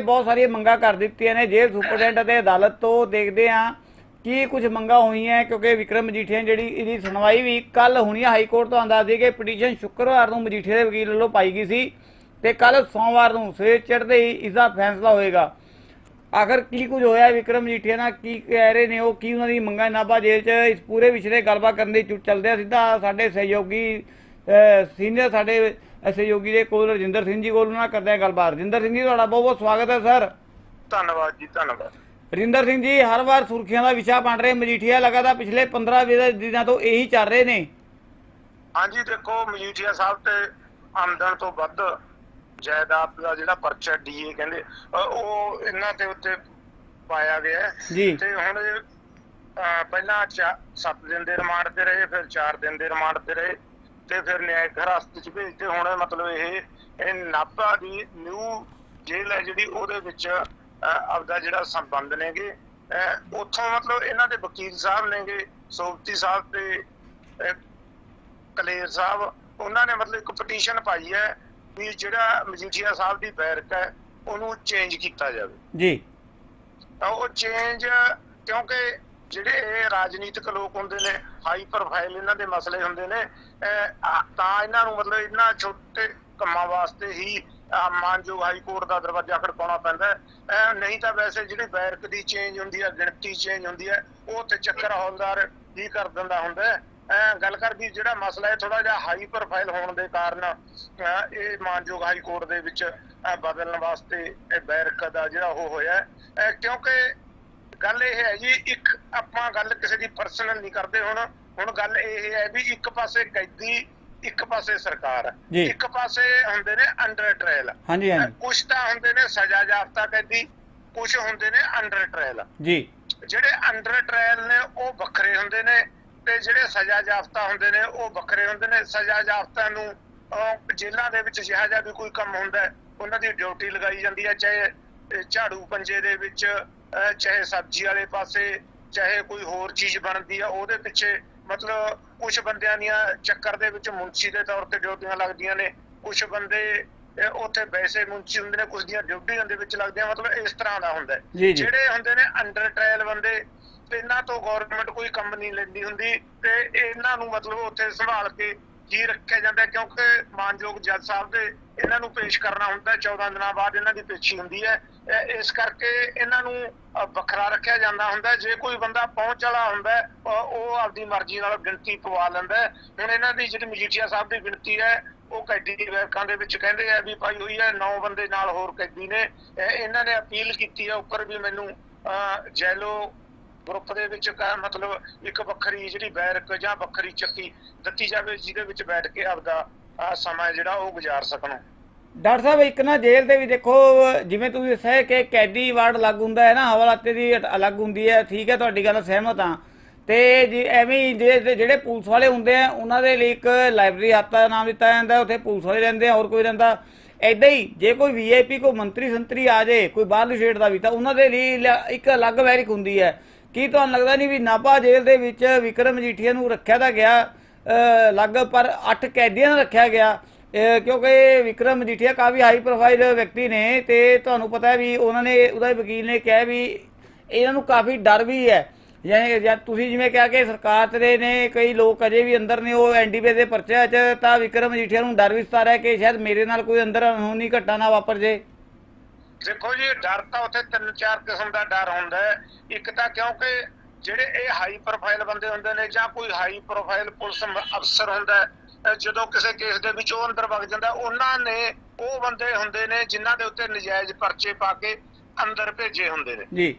ਬਹੁਤ ਸਾਰੀਆਂ ਮੰਗਾਂ ਕਰ ਦਿੱਤੀਆਂ ਨੇ, ਜੇਲ੍ਹ ਸੁਪਰਡੈਂਟ ਅਤੇ ਅਦਾਲਤ ਤੋਂ ਦੇਖਦੇ ਹਾਂ ਕੀ ਕੁਝ ਮੰਗਾਂ ਹੋਈਆਂ, ਕਿਉਂਕਿ ਵਿਕਰਮ ਮਜੀਠੀਆ ਜਿਹੜੀ ਇਹਦੀ ਸੁਣਵਾਈ ਵੀ ਕੱਲ ਹੋਣੀ ਹੈ ਹਾਈ ਕੋਰਟ ਤੋਂ ਆਂਦਾ ਸੀ ਕਿ ਪਟੀਸ਼ਨ ਸ਼ੁੱਕਰਵਾਰ ਨੂੰ ਮਜੀਠੀਆ ਦੇ ਵਕੀਲ ਵੱਲੋਂ ਪਾਈ ਗਈ ਸੀ ਤੇ ਕੱਲ ਸੋਮਵਾਰ ਨੂੰ ਸਵੇਰ ਚੜ੍ਹਦੇ ਹੀ ਇਸ ਦਾ ਫੈਸਲਾ ਹੋਏਗਾ। ਆਖਰ ਕੀ ਕੁਝ ਹੋਇਆ, ਵਿਕਰਮ ਮਜੀਠੀਆ ਨਾਲ ਕੀ ਕਹਿ ਰਹੇ ਨੇ, ਉਹ ਕੀ ਉਹਨਾਂ ਦੀ ਮੰਗਾਂ ਨਾਭਾ ਜੇਲ੍ਹ 'ਚ ਇਸ ਪੂਰੇ ਵਿਸ਼ੇ ਤੇ ਗੱਲਬਾਤ ਕਰਨ ਦੀ ਚੁ- ਚੱਲਦੇ ਆ, ਸਿੱਧਾ ਸਾਡੇ ਸਹਿਯੋਗੀ ਸੀਨੀਅਰ ਸਾਡੇ ਸਹਿਯੋਗੀ ਦੇ ਕੋਲ ਰਜਿੰਦਰ ਸਿੰਘ ਜੀ ਕੋਲ ਉਹਨਾਂ ਨਾਲ ਕਰਦੇ ਆ ਗੱਲਬਾਤ। ਰਜਿੰਦਰ ਸਿੰਘ ਜੀ ਤੁਹਾਡਾ ਬਹੁਤ ਬਹੁਤ ਸਵਾਗਤ ਹੈ ਸਰ। ਧੰਨਵਾਦ ਜੀ ਧੰਨਵਾਦ। ਰਿੰਦਰ ਸਿੰਘ ਜੀ ਹਰ ਵਾਰ ਸੁਰਖੀਆਂ ਦਾ ਵਿਸ਼ਾ ਬਣ ਰਹੇ ਮਜੀਠੀਆ ਲਗਾਤਾਰ ਪਿਛਲੇ 15 ਵੀਹ ਦਿਨਾਂ ਤੋਂ ਇਹੀ ਚੱਲ ਰਹੇ ਨੇ। ਹਾਂਜੀ ਦੇਖੋ ਮਜੀਠੀਆ ਸਾਹਿਬ ਤੇ ਆਮਦਨ ਤੋਂ ਵੱਧ ਜਾਇਦਾਦ ਦਾ ਜਿਹੜਾ ਪਰਚਾ ਡੀਏ ਕਹਿੰਦੇ ਉਹ ਇਹਨਾਂ ਦੇ ਉੱਤੇ ਪਾਇਆ ਗਿਆ। ਤੇ ਹੁਣ ਪਹਿਲਾਂ 7 ਦਿਨ ਦੇ ਰਿਮਾਂਡ ਤੇ ਰਹੇ ਫਿਰ 4 ਦਿਨ ਦੇ ਰਿਮਾਂਡ ਤੇ ਰਹੇ। ਤੇ ਫਿਰ ਨਿਆਇਕ ਹਿਰਾਸਤ ਚ ਭੇਜਤੇ ਹੁਣ ਮਤਲਬ ਇਹ ਇਹ ਨਾਭਾ ਦੀ ਨਿਊ ਜੇਲ੍ਹ ਹੈ ਜਿਹੜੀ ਉਹਦੇ ਵਿੱਚ ਆਪਦਾ ਜਿਹੜਾ ਸੰਬੰਧ ਨੇਗੇ। ਉੱਥੋਂ ਮਤਲਬ ਇਹਨਾਂ ਦੇ ਵਕੀਲ ਸਾਹਿਬ ਨੇਗੇ ਸੋਪਤੀ ਸਾਹਿਬ ਤੇ ਕਲੇਰ ਸਾਹਿਬ। ਉਹਨਾਂ ਨੇ ਮਤਲਬ ਇੱਕ ਪਟੀਸ਼ਨ ਪਾਈ ਹੈ ਵੀ ਜਿਹੜਾ ਮਜੀਠੀਆ ਸਾਹਿਬ ਦੀ ਬੈਰਕ ਹੈ ਉਹਨੂੰ ਚੇਂਜ ਕੀਤਾ ਜਾਵੇ। ਜੀ। ਤਾਂ ਉਹ ਚੇਂਜ ਕਿਉਂਕਿ ਜਿਹੜੇ ਰਾਜਨੀਤਿਕ ਲੋਕ ਹੁੰਦੇ ਨੇ ਹਾਈ ਪ੍ਰੋਫਾਈਲ ਇਹਨਾਂ ਦੇ ਮਸਲੇ ਹੁੰਦੇ ਨੇ ਤਾਂ ਇਹਨਾਂ ਨੂੰ ਮਤਲਬ ਇਹਨਾਂ ਛੋਟੇ ਕੰਮਾਂ ਵਾਸਤੇ ਹੀ ਮਾਨਯੋਗ ਹਾਈ ਕੋਰਟ ਦਾ ਦਰਵਾਜ਼ਾ ਖੜਕਾਉਣਾ ਪੈਂਦਾ ਹੈ। ਨਹੀਂ ਤਾਂ ਵੈਸੇ ਜਿਹੜੀ ਬੈਰਕ ਦੀ ਚੇਂਜ ਹੁੰਦੀ ਹੈ, ਗਿਣਤੀ ਚੇਂਜ ਹੁੰਦੀ ਹੈ, ਉਹ ਤੇ ਚੱਕਰ ਹੌਲਦਾਰ ਹੀ ਕਰ ਦਿੰਦਾ ਹੁੰਦਾ ਹੈ। ਗੱਲ ਕਰ ਵੀ ਜਿਹੜਾ ਮਸਲਾ ਹੈ ਥੋੜਾ ਜਿਹਾ ਹਾਈ ਪ੍ਰੋਫਾਈਲ ਹੋਣ ਦੇ ਕਾਰਨ ਇਹ ਮਾਨਯੋਗ ਹਾਈ ਕੋਰਟ ਦੇ ਵਿੱਚ ਬਦਲਣ ਵਾਸਤੇ ਇਹ ਬੈਰਕ ਦਾ ਜਿਹੜਾ ਉਹ ਹੋਇਆ ਕਿਉਂਕਿ ਗੱਲ ਇਹ ਹੈ ਜੀ ਇੱਕ ਆਪਾਂ ਗੱਲ ਕਿਸੇ ਦੀ ਪਰਸਨਲ ਨਹੀਂ ਕਰਦੇ ਹੁਣ। ਹੁਣ ਗੱਲ ਇਹ ਹੈ ਵੀ ਇੱਕ ਪਾਸੇ ਕੈਦੀ ਇੱਕ ਪਾਸੇ ਸਰਕਾਰ। ਇੱਕ ਪਾਸੇ ਹੁੰਦੇ ਨੇ ਅੰਡਰ ਟ੍ਰਾਇਲ ਹਾਂਜੀ ਹਾਂਜੀ। ਕੁਝ ਤਾਂ ਹੁੰਦੇ ਨੇ ਸਜ਼ਾ ਜਾਫਤਾ ਕੈਦੀ ਕੁਝ ਹੁੰਦੇ ਨੇ ਅੰਡਰ ਟ੍ਰਾਇਲ ਜੀ। ਜਿਹੜੇ ਅੰਡਰ ਟ੍ਰਾਇਲ ਨੇ ਉਹ ਵੱਖਰੇ ਹੁੰਦੇ ਨੇ ਤੇ ਜਿਹੜੇ ਸਜ਼ਾ ਜਾਫਤਾ ਹੁੰਦੇ ਨੇ ਉਹ ਵੱਖਰੇ ਹੁੰਦੇ ਨੇ। ਸਜ਼ਾ ਜਾਫਤਾ ਨੂੰ ਜੇਲ੍ਹਾਂ ਦੇ ਵਿੱਚ ਜਿਹੜਾ ਜਿਹਾ ਵੀ ਕੋਈ ਕੰਮ ਹੁੰਦਾ ਉਹਨਾਂ ਦੀ ਡਿਊਟੀ ਲਗਾਈ ਜਾਂਦੀ ਹੈ ਚਾਹੇ ਝਾੜੂ ਪੰਜੇ ਦੇ ਵਿੱਚ ਚਾਹੇ ਸਬਜ਼ੀ ਵਾਲੇ ਪਾਸੇ ਚਾਹੇ ਕੋਈ ਹੋਰ ਚੀਜ਼ ਬਣਦੀ ਆ ਉਹਦੇ ਪਿੱਛੇ ਮਤਲਬ ਕੁਝ ਬੰਦਿਆਂ ਦੀਆਂ ਚੱਕਰ ਦੇ ਵਿੱਚ ਮੁੰਸ਼ੀ ਦੇ ਤੌਰ ਤੇ ਡਿਊਟੀਆਂ ਲੱਗਦੀਆਂ ਨੇ ਕੁਝ ਬੰਦੇ ਉੱਥੇ ਵੈਸੇ ਮੁੰਸ਼ੀ ਹੁੰਦੇ ਨੇ ਕੁਝ ਦੀਆਂ ਡਿਊਟੀਆਂ ਦੇ ਵਿੱਚ ਲੱਗਦੀਆਂ ਮਤਲਬ ਇਸ ਤਰ੍ਹਾਂ ਦਾ ਹੁੰਦਾ। ਜਿਹੜੇ ਹੁੰਦੇ ਨੇ ਅੰਡਰ ਟ੍ਰਾਇਲ ਬੰਦੇ ਤੇ ਇਹਨਾਂ ਤੋਂ ਗਵਰਨਮੈਂਟ ਕੋਈ ਕੰਮ ਨਹੀਂ ਲੈਂਦੀ ਹੁੰਦੀ ਤੇ ਇਹਨਾਂ ਨੂੰ ਮਤਲਬ ਉੱਥੇ ਸੰਭਾਲ ਕੇ ਕੀ ਰੱਖਿਆ ਜਾਂਦਾ ਕਿਉਂਕਿ ਮਾਨਯੋਗ ਜੱਜ ਸਾਹਿਬ ਦੇ ਇਹਨਾਂ ਨੂੰ ਪੇਸ਼ ਕਰਨਾ ਹੁੰਦਾ 14 ਦਿਨਾਂ ਬਾਅਦ ਇਹਨਾਂ ਦੀ ਪੇਸ਼ੀ ਹੁੰਦੀ ਹੈ। ਇਸ ਕਰਕੇ ਇਹਨਾਂ ਨੂੰ ਵੱਖਰਾ ਰੱਖਿਆ ਜਾਂਦਾ ਹੁੰਦਾ ਜੇ ਕੋਈ ਬੰਦਾ ਪਹੁੰਚ ਵਾਲਾ ਹੁੰਦਾ ਉਹ ਆਪਦੀ ਮਰਜ਼ੀ ਨਾਲ ਗਿਣਤੀ ਪਵਾ ਲੈਂਦਾ ਹੁਣ ਇਹਨਾਂ ਦੀ ਜਿਹੜੀ ਮਜੀਠੀਆ ਸਾਹਿਬ ਦੀ ਗਿਣਤੀ ਹੈ ਉਹ ਕੈਦੀ ਦੀ ਵੈਕਾਂ ਦੇ ਵਿੱਚ ਕਹਿੰਦੇ ਆ ਵੀ ਪਾਈ ਹੋਈ ਹੈ 9 ਬੰਦੇ ਨਾਲ ਹੋਰ ਕੈਦੀ ਨੇ। ਇਹਨਾਂ ਨੇ ਅਪੀਲ ਕੀਤੀ ਹੈ ਉੱਪਰ ਵੀ ਮੈਨੂੰ ਅ, ਜੈਲੋ ਗਰੁੱਪ ਦੇ ਵਿੱਚ ਕ- ਮਤਲਬ ਇੱਕ ਵੱਖਰੀ ਜਿਹੜੀ ਬੈਰਕ ਜਾਂ ਵੱਖਰੀ ਚੱਕੀ ਦਿੱਤੀ ਜਾਵੇ ਜਿਹਦੇ ਵਿੱਚ ਬੈਠ ਕੇ ਆਪਦਾ ਅਹ, ਸਮਾਂ ਜਿਹੜਾ ਉਹ ਗੁਜ਼ਾਰ ਸਕਣ। ਡਾਕਟਰ ਸਾਹਿਬ ਇੱਕ ਨਾ ਜੇਲ੍ਹ ਦੇ ਵੀ ਦੇਖੋ ਜਿਵੇਂ ਤੁਸੀਂ ਦੱਸਿਆ ਕਿ ਕੈਦੀ ਵਾਰਡ ਅਲੱਗ ਹੁੰਦਾ ਹੈ ਨਾ ਹਵਾਲਾਤੇ ਦੀ ਅਲੱਗ ਹੁੰਦੀ ਹੈ ਠੀਕ ਹੈ ਤੁਹਾਡੀ ਗੱਲ ਸਹਿਮਤ ਹਾਂ। ਤੇ ਜੀ ਐਵੇਂ ਹੀ ਜੇ- ਜਿਹੜੇ ਪੁਲਿਸ ਵਾਲੇ ਹੁੰਦੇ ਆ ਉਹਨਾਂ ਦੇ ਲਈ ਇੱਕ ਲਾਇਬ੍ਰੇਰੀ ਹੱਤਾ ਨਾਮ ਦਿੱਤਾ ਜਾਂਦਾ ਉੱਥੇ ਪੁਲਿਸ ਵਾਲੇ ਰਹਿੰਦੇ ਆ ਹੋਰ ਕੋਈ ਰਹਿੰਦਾ। ਐਦਾਂ ਹੀ ਜੇ ਕੋਈ ਵੀਆਈਪੀ ਕੋਈ ਮੰਤਰੀ ਸੰਤਰੀ ਆ ਜਾਏ ਕੋਈ ਬਾਹਰਲੀ ਸਟੇਟ ਦਾ ਵੀ ਤਾਂ ਉਹਨਾਂ ਦੇ ਲਈ ਇੱਕ ਅਲੱਗ ਵੈਰਿਕ ਹੁੰਦੀ ਹੈ। ਕੀ ਤੁਹਾਨੂੰ ਲੱਗਦਾ ਨਹੀਂ ਵੀ ਨਾਭਾ ਜੇਲ੍ਹ ਦੇ ਵਿੱਚ ਵਿਕਰਮ ਮਜੀਠੀਆ ਨੂੰ ਰੱਖਿਆ ਤਾਂ ਗਿਆ? ਅ, ਅਲੱਗ ਪਰ 8 ਕੈਦੀਆਂ ਨੂੰ ਰੱਖਿਆ ਗਿਆ। ਕਿਉਂਕਿ ਵਿਕਰਮ ਮਜੀਠੀਆ ਕਾਫੀ ਹਾਈ ਪ੍ਰੋਫਾਈਲ ਵਿਅਕਤੀ ਨੇ ਤੇ ਤੁਹਾਨੂੰ ਪਤਾ ਹੈ ਵੀ ਉਹਨਾਂ ਨੇ ਉਹਦਾ ਵਕੀਲ ਨੇ ਕਿਹਾ ਵੀ ਇਹਨਾਂ ਨੂੰ ਕਾਫੀ ਡਰ ਵੀ ਹੈ। ਜਾਂ ਤੁਸੀਂ ਜਿਵੇਂ ਕਿਹਾ ਕਿ ਸਰਕਾਰ ਤੇ ਨੇ ਕਈ ਲੋਕ ਅਜੇ ਵੀ ਅੰਦਰ ਨੇ ਉਹ ਐਨਡੀਪੀ ਦੇ ਪਰਚੇ 'ਚ ਤਾਂ ਵਿਕਰਮ ਮਜੀਠੀਆ ਨੂੰ ਡਰ ਵੀ ਸਤਾ ਰਿਹਾ ਕਿ ਸ਼ਾਇਦ ਮੇਰੇ ਨਾਲ ਕੋਈ ਅੰਦਰ ਅਨਹੋਣੀ ਘਟਨਾ ਨਾ ਵਾਪਰ ਜੇ। ਦੇਖੋ ਜੀ ਡਰ ਤਾਂ ਉੱਥੇ ਤਿੰਨ ਚਾਰ ਕਿਸਮ ਦਾ ਡਰ ਹੁੰਦਾ ਹੈ। ਇੱਕ ਤਾਂ ਕਿਉਂਕਿ ਜਿਹੜੇ ਇਹ ਹਾਈ ਪ੍ਰੋਫਾਈਲ ਬੰਦੇ ਹੁੰਦੇ ਨੇ ਜਾਂ ਕੋਈ ਹਾਈ ਪ੍ਰੋਫਾਈਲ ਪੁਲਿਸ ਅਫਸਰ ਹੁੰਦਾ ਜਦੋਂ ਕਿਸੇ ਕੇਸ ਦੇ ਵਿੱਚ ਉਹ ਅੰਦਰ ਵਗ ਜਾਂਦਾ ਉਹਨਾਂ ਨੇ ਉਹ ਬੰਦੇ ਹੁੰਦੇ ਨੇ ਜਿਨ੍ਹਾਂ ਦੇ ਉੱਤੇ ਨਜਾਇਜ਼ ਪਰਚੇ ਪਾ ਕੇ ਅੰਦਰ ਭੇਜੇ ਹੁੰਦੇ ਨੇ। ਜੀ।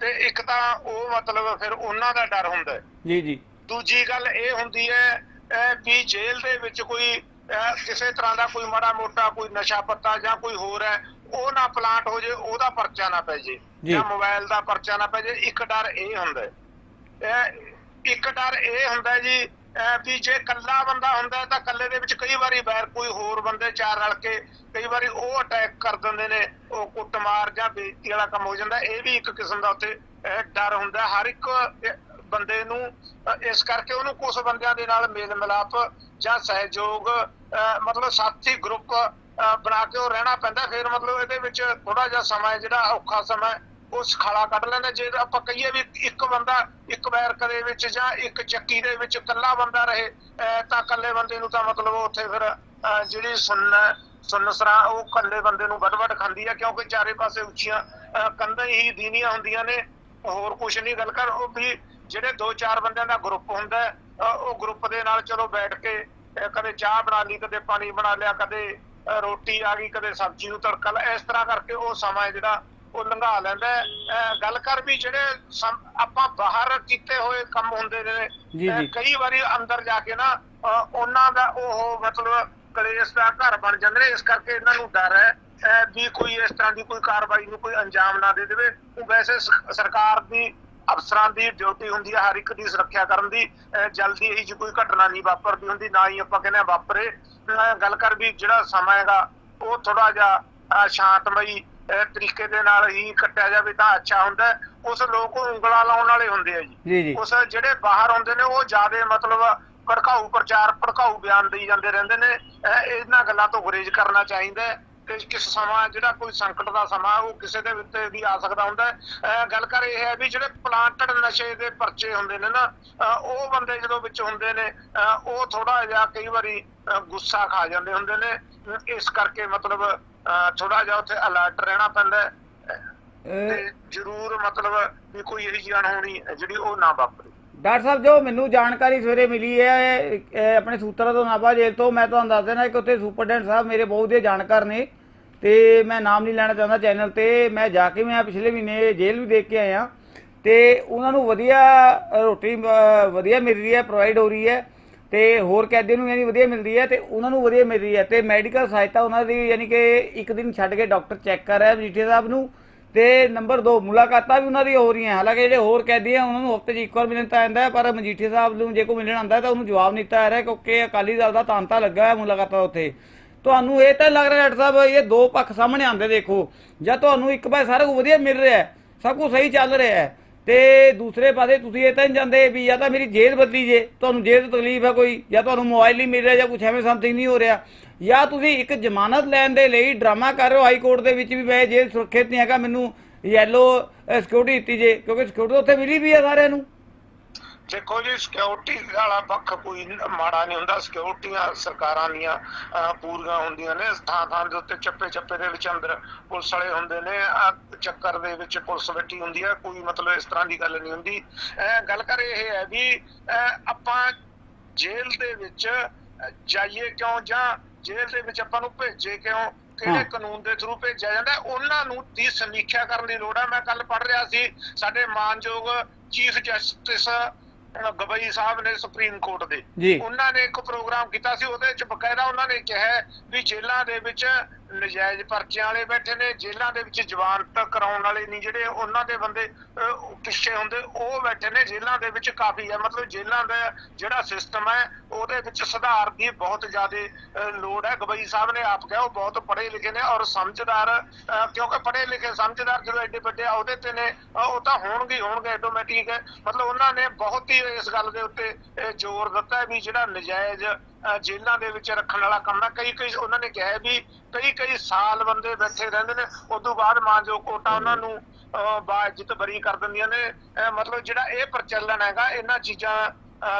ਤੇ ਇੱਕ ਤਾਂ ਉਹ ਮਤਲਬ ਫਿਰ ਉਹਨਾਂ ਦਾ ਡਰ ਹੁੰਦਾ ਜੀ ਜੀ। ਦੂਜੀ ਗੱਲ ਇਹ ਹੁੰਦੀ ਹੈ ਵੀ ਜੇਲ੍ਹ ਦੇ ਵਿੱਚ ਕੋਈ ਕਿਸੇ ਤਰ੍ਹਾਂ ਦਾ ਕੋਈ ਮਾੜਾ ਮੋਟਾ ਕੋਈ ਨਸ਼ਾ ਪੱਤਾ ਜਾਂ ਕੋਈ ਹੋਰ ਹੈ ਉਹ ਨਾ ਪਲਾਂਟ ਹੋ ਜੇ ਉਹਦਾ ਪਰਚਾ ਨਾ ਪੈ ਜੇ। ਜੀ। ਮੋਬਾਈਲ ਦਾ ਪਰਚਾ ਨਾ ਪੈ ਜੇ ਇੱਕ ਡਰ ਇਹ ਹੁੰਦਾ ਹੈ। ਅਹ ਇੱਕ ਡਰ ਇਹ ਹੁੰਦਾ ਜੀ ਵੀ ਜੇ ਕੱਲਾ ਬੰਦਾ ਹੁੰਦਾ ਤਾਂ ਕੱਲੇ ਦੇ ਵਿੱਚ ਕਈ ਵਾਰੀ ਬੈਰ ਕੋਈ ਹੋਰ ਬੰਦੇ ਚਾਰ ਰਲ ਕੇ ਕਈ ਵਾਰੀ ਉਹ ਅਟੈਕ ਕਰ ਦਿੰਦੇ ਨੇ ਉਹ ਕੁੱਟਮਾਰ ਜਾਂ ਬੇਇੱਜ਼ਤੀ ਵਾਲਾ ਕੰਮ ਹੋ ਜਾਂਦਾ ਇਹ ਵੀ ਇੱਕ ਕਿਸਮ ਦਾ ਅਹ ਡਰ ਹੁੰਦਾ ਹਰ ਇੱਕ ਬੰਦੇ ਨੂੰ ਇਸ ਕਰਕੇ ਉਹਨੂੰ ਕੁਝ ਬੰਦਿਆਂ ਦੇ ਨਾਲ ਮੇਲ ਮਿਲਾਪ ਜਾਂ ਸਹਿਯੋਗ ਮਤਲਬ ਸਾਥੀ ਗਰੁੱਪ ਬਣਾ ਕੇ ਉਹ ਰਹਿਣਾ ਪੈਂਦਾ। ਫਿਰ ਮਤਲਬ ਇਹਦੇ ਵਿੱਚ ਥੋੜਾ ਜਿਹਾ ਸਮਾਂ ਜਿਹੜਾ ਔਖਾ ਸਮਾਂ ਹੈ, ਉਹ ਸਖਾਲਾ ਕੱਢ ਲੈਂਦਾ। ਜੇ ਆਪਾਂ ਕਹੀਏ ਵੀ ਇੱਕ ਬੰਦਾ ਇੱਕ ਬੈਰਕ ਦੇ ਵਿੱਚ ਜਾਂ ਇੱਕ ਚੱਕੀ ਦੇ ਵਿੱਚ ਇਕੱਲਾ ਬੰਦਾ ਰਹੇ ਤਾਂ ਇਕੱਲੇ ਬੰਦੇ ਨੂੰ ਤਾਂ ਮਤਲਬ ਉੱਥੇ ਫਿਰ ਜਿਹੜੀ ਸੁੰਨ ਹੈ, ਉਹ ਇਕੱਲੇ ਬੰਦੇ ਨੂੰ ਵੱਡ-ਵੱਡ ਖਾਂਦੀ ਹੈ ਕਿਉਂਕਿ ਚਾਰੇ ਪਾਸੇ ਉੱਚੀਆਂ ਅਹ, ਕੰਧਾਂ ਹੀ ਦੀਨੀਆਂ ਹੁੰਦੀਆਂ ਨੇ। ਹੋਰ ਕੁਝ ਨਹੀਂ ਗੱਲ ਕਰ ਉਹ ਵੀ ਜਿਹੜੇ ਦੋ ਚਾਰ ਬੰਦਿਆਂ ਦਾ ਗਰੁੱਪ ਹੁੰਦਾ ਉਹ ਗਰੁੱਪ ਦੇ ਨਾਲ ਚਲੋ ਬੈਠ ਕੇ ਕਦੇ ਚਾਹ ਬਣਾ ਲਈ ਕਦੇ ਪਾਣੀ ਬਣਾ ਲਿਆ ਕਦੇ ਰੋਟੀ ਆ ਗਈ ਕਦੇ ਸਬਜ਼ੀ ਨੂੰ ਤੜਕਾ ਲਾ ਇਸ ਤਰ੍ਹਾਂ ਕਰਕੇ ਉਹ ਸਮਾਂ ਜਿਹੜਾ ਉਹ ਲੰਘਾ ਲੈਂਦਾ ਗੱਲ ਕਰ ਵੀ ਜਿਹੜੇ ਆਪਾਂ ਬਾਹਰ ਕੀਤੇ ਹੋਏ ਕੰਮ ਹੁੰਦੇ ਨੇ। ਕਈ ਵਾਰੀ ਅੰਦਰ ਜਾ ਕੇ ਨਾ ਉਹਨਾਂ ਦਾ ਉਹ ਮਤਲਬ ਕਲੇਸ਼ ਦਾ ਘਰ ਬਣ ਜਾਂਦੇ ਨੇ ਇਸ ਕਰਕੇ ਇਹਨਾਂ ਨੂੰ ਡਰ ਹੈ ਵੀ ਕੋਈ ਇਸ ਤਰ੍ਹਾਂ ਦੀ ਕੋਈ ਕਾਰਵਾਈ ਨੂੰ ਕੋਈ ਅੰਜਾਮ ਨਾ ਦੇ ਦੇਵੇ ਉਹ ਵੈਸੇ ਸਰਕਾਰ ਦੀ ਅਫਸਰਾਂ ਦੀ ਡਿਊਟੀ ਹੁੰਦੀ ਹੈ ਹਰ ਇੱਕ ਦੀ ਸੁਰੱਖਿਆ ਕਰਨ ਦੀ ਜਲਦੀ ਇਹੀ ਜਿਹੀ ਕੋਈ ਘਟਨਾ ਨਹੀਂ ਵਾਪਰਦੀ ਹੁੰਦੀ ਨਾ ਹੀ ਆਪਾਂ ਕਹਿੰਦੇ ਹਾਂ ਵਾਪਰੇ। ਗੱਲ ਕਰ ਵੀ ਜਿਹੜਾ ਸਮਾਂ ਹੈਗਾ ਉਹ ਥੋੜਾ ਜਿਹਾ ਸ਼ਾਂਤਮਈ ਤਰੀਕੇ ਦੇ ਨਾਲ ਹੀ ਕੱਟਿਆ ਜਾਵੇ ਤਾਂ ਅੱਛਾ ਹੁੰਦਾ ਹੈ। ਉਸ ਲੋਕ ਉਂਗਲਾਂ ਲਾਉਣ ਵਾਲੇ ਹੁੰਦੇ ਆ ਜੀ। ਜੀ ਜੀ। ਉਸ ਜਿਹੜੇ ਬਾਹਰ ਆਉਂਦੇ ਨੇ ਉਹ ਜ਼ਿਆਦਾ ਮਤਲਬ ਭੜਕਾਊ ਪ੍ਰਚਾਰ ਭੜਕਾਊ ਬਿਆਨ ਦੇਈ ਜਾਂਦੇ ਰਹਿੰਦੇ ਨੇ। ਇਹਨਾਂ ਗੱਲਾਂ ਤੋਂ ਗੁਰੇਜ਼ ਕਰਨਾ ਚਾਹੀਦਾ ਕਿ ਕਿਸ ਸਮਾਂ ਜਿਹੜਾ ਕੋਈ ਸੰਕਟ ਦਾ ਸਮਾਂ ਉਹ ਕਿਸੇ ਦੇ ਉੱਤੇ ਵੀ ਆ ਸਕਦਾ ਹੁੰਦਾ ਗੱਲ ਕਰ ਇਹ ਹੈ ਵੀ ਜਿਹੜੇ ਪਲਾਂਟਡ ਨਸ਼ੇ ਦੇ ਪਰਚੇ ਹੁੰਦੇ ਨੇ ਨਾ ਉਹ ਬੰਦੇ ਜਦੋਂ ਵਿੱਚ ਹੁੰਦੇ ਨੇ ਉਹ ਥੋੜਾ ਜਿਹਾ ਕਈ ਵਾਰੀ ਗੁੱਸਾ ਖਾ ਜਾਂਦੇ ਹੁੰਦੇ ਨੇ। ਇਸ ਕਰਕੇ ਮਤਲਬ ਥੋੜਾ ਜਿਹਾ ਉੱਥੇ ਅਲਰਟ ਰਹਿਣਾ ਪੈਂਦਾ ਤੇ ਜ਼ਰੂਰ ਮਤਲਬ ਵੀ ਕੋਈ ਇਹੀ ਜਿਹੀ ਅਣਹੋਣੀ ਹੈ ਜਿਹੜੀ ਉਹ ਨਾ ਵਾਪਰੇ। ਡਾਕਟਰ ਸਾਹਿਬ ਜੋ ਮੈਨੂੰ ਜਾਣਕਾਰੀ ਸਵੇਰੇ ਮਿਲੀ ਹੈ ਆਪਣੇ ਸੂਤਰਾਂ ਤੋਂ ਨਾਭਾ ਜੇਲ੍ਹ ਤੋਂ ਮੈਂ ਤੁਹਾਨੂੰ ਦੱਸ ਦੇਣਾ ਕਿ ਉੱਥੇ ਸੁਪਰਡੈਂਟ ਸਾਹਿਬ ਮੇਰੇ ਬਹੁਤ ਵਧੀਆ ਜਾਣਕਾਰ ਨੇ। ਤੇ ਮੈਂ ਨਾਮ ਨਹੀਂ ਲੈਣਾ ਚਾਹੁੰਦਾ ਚੈਨਲ ਤੇ, ਮੈਂ ਜਾ ਕੇ ਮੈਂ ਪਿਛਲੇ ਮਹੀਨੇ, ਜੇਲ੍ਹ ਵੀ ਦੇਖ ਕੇ ਆਇਆ। ਤੇ ਉਹਨਾਂ ਨੂੰ ਵਧੀਆ ਰੋਟੀ ਵਧੀਆ ਮਿਲ ਰਹੀ ਹੈ ਪ੍ਰੋਵਾਈਡ ਹੋ ਰਹੀ ਹੈ। ਤੇ ਹੋਰ ਕੈਦੀਆਂ ਨੂੰ ਯਾਨੀ ਵਧੀਆ ਮਿਲਦੀ ਹੈ ਤੇ ਉਹਨਾਂ ਨੂੰ ਵਧੀਆ ਮਿਲ ਰਹੀ ਹੈ। ਤੇ ਮੈਡੀਕਲ ਸਹਾਇਤਾ ਉਹਨਾਂ ਦੀ ਯਾਨੀ ਕਿ ਇੱਕ ਦਿਨ ਛੱਡ ਕੇ ਡਾਕਟਰ ਚੈੱਕ ਕਰ ਰਿਹਾ ਮਜੀਠੀਆ ਸਾਹਿਬ ਨੂੰ। ਤੇ ਨੰਬਰ 2 ਮੁਲਾਕਾਤਾਂ ਵੀ ਉਹਨਾਂ ਦੀ ਹੋ ਰਹੀਆਂ। ਹਾਲਾਂਕਿ ਜਿਹੜੇ ਹੋਰ ਕੈਦੀ ਆ, ਉਹਨਾਂ ਨੂੰ ਹਫ਼ਤੇ 'ਚ ਇੱਕ ਵਾਰ ਮਿਲਣ ਤਾਂ ਆਉਂਦਾ, ਪਰ ਮਜੀਠੀਆ ਸਾਹਿਬ ਨੂੰ ਜੇ ਕੋਈ ਮਿਲਣ ਆਉਂਦਾ ਤਾਂ ਉਹਨੂੰ ਜਵਾਬ ਨਹੀਂ ਦਿੱਤਾ ਆ ਰਿਹਾ, ਕਿਉਂਕਿ ਅਕਾਲੀ ਦਲ ਦਾ ਤਾਂਤਾ ਲੱਗਾ ਹੈ ਮੁਲਾਕਾਤਾਂ ਉੱਥੇ। ਤੁਹਾਨੂੰ ਇਹ ਤਾਂ ਲੱਗ ਰਿਹਾ ਡਾਕਟਰ ਸਾਹਿਬ, ਇਹ ਦੋ ਪੱਖ ਸਾਹਮਣੇ ਆਉਂਦੇ ਦੇਖੋ। ਜਾਂ ਤੁਹਾਨੂੰ ਇੱਕ ਪਾਸੇ ਸਾਰਾ ਕੁਝ ਵਧੀਆ ਮਿਲ ਰਿਹਾ ਹੈ, ਸਭ ਕੁਝ ਸਹੀ ਚੱਲ ਰਿਹਾ ਹੈ। ਤੇ ਦੂਸਰੇ ਪਾਸੇ ਤੁਸੀਂ ਇਹ ਤਾਂ ਨਹੀਂ ਜਾਂਦੇ ਵੀ ਜਾਂ ਤਾਂ ਮੇਰੀ ਜੇਲ੍ਹ ਬਦਲੀ ਜੇ, ਤੁਹਾਨੂੰ ਜੇਲ੍ਹ ਤੋਂ ਤਕਲੀਫ ਹੈ ਕੋਈ, ਜਾਂ ਤੁਹਾਨੂੰ ਮੋਬਾਈਲ ਨਹੀਂ ਮਿਲ ਰਿਹਾ ਜਾਂ ਕੁਝ ਐਵੇਂ ਸਮਥਿੰਗ ਨਹੀਂ ਹੋ ਰਿਹਾ। ਜਾਂ ਤੁਸੀਂ ਇੱਕ ਜ਼ਮਾਨਤ ਲੈਣ ਦੇ ਲਈ ਡਰਾਮਾ ਕਰ ਰਹੇ ਹੋ ਹਾਈ ਕੋਰਟ ਦੇ ਵਿੱਚ ਵੀ ਮੈਂ ਜੇਲ੍ਹ ਸੁਰੱਖਿਅਤ ਨਹੀਂ ਹੈਗਾ, ਮੈਨੂੰ ਯੈਲੋ ਸਿਕਿਉਰਿਟੀ ਦਿੱਤੀ ਜੇ, ਕਿਉਂਕਿ ਸਿਕਿਉਰਿਟੀ ਉੱਥੇ ਮਿਲੀ ਵੀ ਹੈ ਸਾਰਿਆਂ ਨੂੰ। ਦੇਖੋ ਜੀ ਸਿਕਿਉਰਿਟੀ ਵਾਲਾ ਪੱਖ ਕੋਈ ਮਾੜਾ ਨਹੀਂ ਹੁੰਦਾ। ਸਿਕਿਉਰਿਟੀਆਂ ਸਰਕਾਰਾਂ ਦੀਆਂ ਪੂਰੀਆਂ ਹੁੰਦੀਆਂ ਨੇ। ਥਾਂ ਥਾਂ ਦੇ ਉੱਤੇ ਚੱਪੇ ਚੱਪੇ ਦੇ ਵਿੱਚ ਅੰਦਰ ਪੁਲਿਸ ਵਾਲੇ ਹੁੰਦੇ ਨੇ। ਚੱਕਰ ਦੇ ਵਿੱਚ ਪੁਲਿਸ ਬੈਠੀ ਹੁੰਦੀ ਹੈ ਕੋਈ ਮਤਲਬ ਇਸ ਤਰ੍ਹਾਂ ਦੀ ਗੱਲ ਨਹੀਂ ਹੁੰਦੀ। ਗੱਲ ਕਰ ਇਹ ਹੈ ਵੀ ਆਪਾਂ ਜੇਲ੍ਹ ਦੇ ਵਿੱਚ ਜਾਈਏ ਕਿਉਂ ਜਾਂ ਜੇਲ੍ਹ ਦੇ ਵਿੱਚ ਆਪਾਂ ਨੂੰ ਭੇਜੇ ਕਿਉਂ? ਕਿਹੜੇ। ਕਾਨੂੰਨ ਦੇ ਥਰੂ ਭੇਜਿਆ ਜਾਂਦਾ? ਉਹਨਾਂ ਨੂੰ ਦੀ ਸਮੀਖਿਆ ਕਰਨ ਦੀ ਲੋੜ ਹੈ ਮੈਂ ਕੱਲ ਪੜ੍ਹ ਰਿਹਾ ਸੀ ਸਾਡੇ ਮਾਨਯੋਗ ਚੀਫ ਜਸਟਿਸ ਗਵਈ ਸਾਹਿਬ ਨੇ ਸੁਪਰੀਮ ਕੋਰਟ ਦੇ। ਉਹਨਾਂ ਨੇ ਇੱਕ ਪ੍ਰੋਗਰਾਮ ਕੀਤਾ ਸੀ ਉਹਦੇ ਵਿੱਚ ਬਕਾਇਦਾ ਉਹਨਾਂ ਨੇ ਕਿਹਾ ਵੀ ਜੇਲ੍ਹਾਂ ਦੇ ਵਿੱਚ ਨਜਾਇਜ਼ ਪਰਚਿਆਂ ਵਾਲੇ ਬੈਠੇ ਨੇ, ਜੇਲ੍ਹਾਂ ਦੇ ਵਿੱਚ ਜ਼ਮਾਨਤ ਕਰਾਉਣ ਵਾਲੇ ਨਹੀਂ, ਜਿਹੜੇ ਉਹਨਾਂ ਦੇ ਬੰਦੇ ਪਿੱਛੇ ਹੁੰਦੇ, ਉਹ ਬੈਠੇ ਨੇ, ਜੇਲ੍ਹਾਂ ਦੇ ਵਿੱਚ ਕਾਫੀ ਹੈ। ਮਤਲਬ ਜੇਲ੍ਹਾਂ ਦਾ ਜਿਹੜਾ ਸਿਸਟਮ ਹੈ, ਉਹਦੇ ਵਿੱਚ ਸੁਧਾਰ ਦੀ ਬਹੁਤ ਜ਼ਿਆਦਾ ਲੋੜ ਹੈ। ਗਵਈ ਸਾਹਿਬ ਨੇ ਆਪ ਕਿਹਾ, ਉਹ ਬਹੁਤ ਪੜ੍ਹੇ ਲਿਖੇ ਨੇ ਔਰ ਸਮਝਦਾਰ ਕਿਉਂਕਿ ਪੜ੍ਹੇ ਲਿਖੇ ਸਮਝਦਾਰ ਜਦੋਂ ਐਡੇ ਵੱਡੇ ਅਹੁਦੇ ਤੇ ਨੇ ਉਹ ਤਾਂ ਹੋਣਗੇ ਹੋਣਗੇ ਆਟੋਮੈਟਿਕ ਹੈ। ਮਤਲਬ ਉਹਨਾਂ ਨੇ ਬਹੁਤ ਹੀ ਇਸ ਗੱਲ ਦੇ ਉੱਤੇ ਜ਼ੋਰ ਦਿੱਤਾ ਵੀ ਜਿਹੜਾ ਨਜਾਇਜ਼ ਜੇਲ੍ਹਾਂ ਦੇ ਵਿੱਚ ਰੱਖਣ ਵਾਲਾ ਕੰਮ ਹੈ। ਕਈ ਕਈ ਉਹਨਾਂ ਨੇ ਕਿਹਾ ਵੀ ਕਈ ਕਈ ਸਾਲ ਬੰਦੇ ਬੈਠੇ ਰਹਿੰਦੇ ਨੇ ਉਸ ਤੋਂ ਬਾਅਦ ਮਾਨਜੋ ਕੋਟਾ ਉਹਨਾਂ ਨੂੰ ਅਹ, ਬਰੀ ਕਰ ਦਿੰਦੀਆਂ ਨੇ। ਮਤਲਬ ਜਿਹੜਾ ਇਹ ਪ੍ਰਚਲਨ ਹੈਗਾ ਇਹਨਾਂ ਚੀਜ਼ਾਂ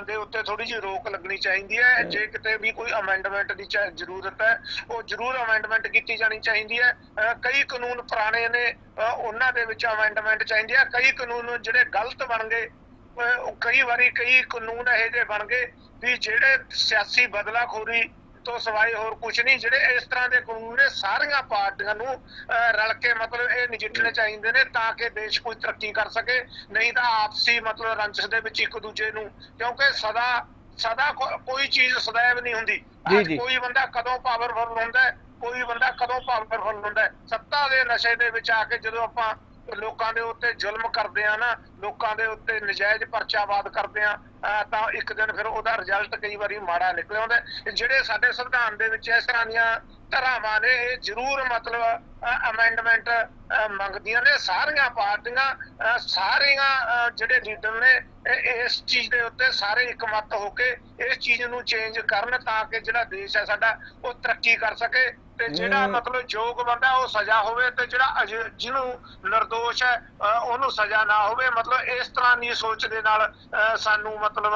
ਦੇ ਉੱਤੇ ਥੋੜੀ ਜਿਹੀ ਰੋਕ ਲੱਗਣੀ ਚਾਹੀਦੀ ਹੈ। ਜੇ ਕਿਤੇ ਵੀ ਕੋਈ ਅਮੈਂਡਮੈਂਟ ਦੀ ਚਾ- ਜ਼ਰੂਰਤ ਹੈ ਉਹ ਜ਼ਰੂਰ ਅਮੈਂਡਮੈਂਟ ਕੀਤੀ ਜਾਣੀ ਚਾਹੀਦੀ ਹੈ। ਕਈ ਕਾਨੂੰਨ ਪੁਰਾਣੇ ਨੇ ਉਹਨਾਂ ਦੇ ਵਿੱਚ ਅਮੈਂਡਮੈਂਟ ਚਾਹੀਦੀ ਹੈ ਕਈ ਕਾਨੂੰਨ ਜਿਹੜੇ ਗਲਤ ਬਣ ਗਏ ਕਈ ਵਾਰੀ ਕਈ ਕਾਨੂੰਨ ਇਹੋ ਜਿਹੇ ਬਣ ਗਏ ਵੀ ਜਿਹੜੇ ਸਿਆਸੀ ਬਦਲਾਖੋਰੀ ਤੋਂ ਸਿਵਾਏ ਹੋਰ ਕੁਝ ਨਹੀਂ ਜਿਹੜੇ ਇਸ ਤਰ੍ਹਾਂ ਦੇ ਕਾਨੂੰਨ ਨੇ ਸਾਰੀਆਂ ਪਾਰਟੀਆਂ ਨੂੰ ਰਲ ਕੇ ਮਤਲਬ ਇਹ ਨਜਿੱਠਣੇ ਚਾਹੀਦੇ ਨੇ ਤਾਂ ਕਿ ਦੇਸ਼ ਕੋਈ ਤਰੱਕੀ ਕਰ ਸਕੇ ਨਹੀਂ ਤਾਂ ਆਪਸੀ ਮਤਲਬ ਰੰਜਿਸ਼ ਦੇ ਵਿੱਚ ਇੱਕ ਦੂਜੇ ਨੂੰ ਕਿਉਂਕਿ ਸਦਾ ਸਦਾ ਕੋਈ ਚੀਜ਼ ਸदैव ਨਹੀਂ ਹੁੰਦੀ ਜੀ, ਜੀ। ਕੋਈ ਬੰਦਾ ਕਦੋਂ ਪਾਵਰਫੁਲ ਹੁੰਦਾ ਕੋਈ ਬੰਦਾ ਕਦੋਂ ਪਾਵਰਫੁਲ ਹੁੰਦਾ ਸੱਤਾ ਦੇ ਨਸ਼ੇ ਦੇ ਵਿੱਚ ਆ ਕੇ ਜਦੋਂ ਆਪਾਂ ਲੋਕਾਂ ਦੇ ਉੱਤੇ ਜ਼ੁਲਮ ਕਰਦੇ ਆ ਨਾ, ਲੋਕਾਂ ਦੇ ਉੱਤੇ ਨਜਾਇਜ਼ ਪਰਚਾਵਾਦ ਕਰਦੇ ਆ ਤਾਂ ਇੱਕ ਦਿਨ ਫਿਰ ਉਹਦਾ ਰਿਜ਼ਲਟ ਕਈ ਵਾਰੀ ਮਾੜਾ ਨਿਕਲ ਆਉਂਦਾ ਜਿਹੜੇ ਸਾਡੇ ਸੰਵਿਧਾਨ ਦੇ ਵਿੱਚ ਇਸ ਤਰ੍ਹਾਂ ਦੀਆਂ ਧਾਰਾਵਾਂ ਨੇ, ਇਹ ਜ਼ਰੂਰ ਮਤਲਬ ਅਮੈਂਡਮੈਂਟ ਮੰਗਦੀਆਂ ਨੇ ਸਾਰੀਆਂ ਪਾਰਟੀਆਂ ਸਾਰੀਆਂ ਜਿਹੜੇ ਲੀਡਰ ਨੇ ਇਸ ਚੀਜ਼ ਦੇ ਉੱਤੇ ਸਾਰੇ ਇਕਮਤ ਹੋ ਕੇ ਇਸ ਚੀਜ਼ ਨੂੰ ਚੇਂਜ ਕਰਨ ਤਾਂ ਕਿ ਜਿਹੜਾ ਦੇਸ਼ ਹੈ ਸਾਡਾ ਉਹ ਤਰੱਕੀ ਕਰ ਸਕੇ। ਤੇ ਜਿਹੜਾ। ਮਤਲਬ ਯੋਗ ਬੰਦਾ ਉਹ ਸਜ਼ਾ ਹੋਵੇ ਤੇ ਜਿਹੜਾ ਜਿਹਨੂੰ નિર્ਦੋਸ਼ ਹੈ ਉਹਨੂੰ ਸਜ਼ਾ ਨਾ ਹੋਵੇ ਮਤਲਬ ਇਸ ਤਰ੍ਹਾਂ ਦੀ ਸੋਚ ਦੇ ਨਾਲ ਸਾਨੂੰ ਮਤਲਬ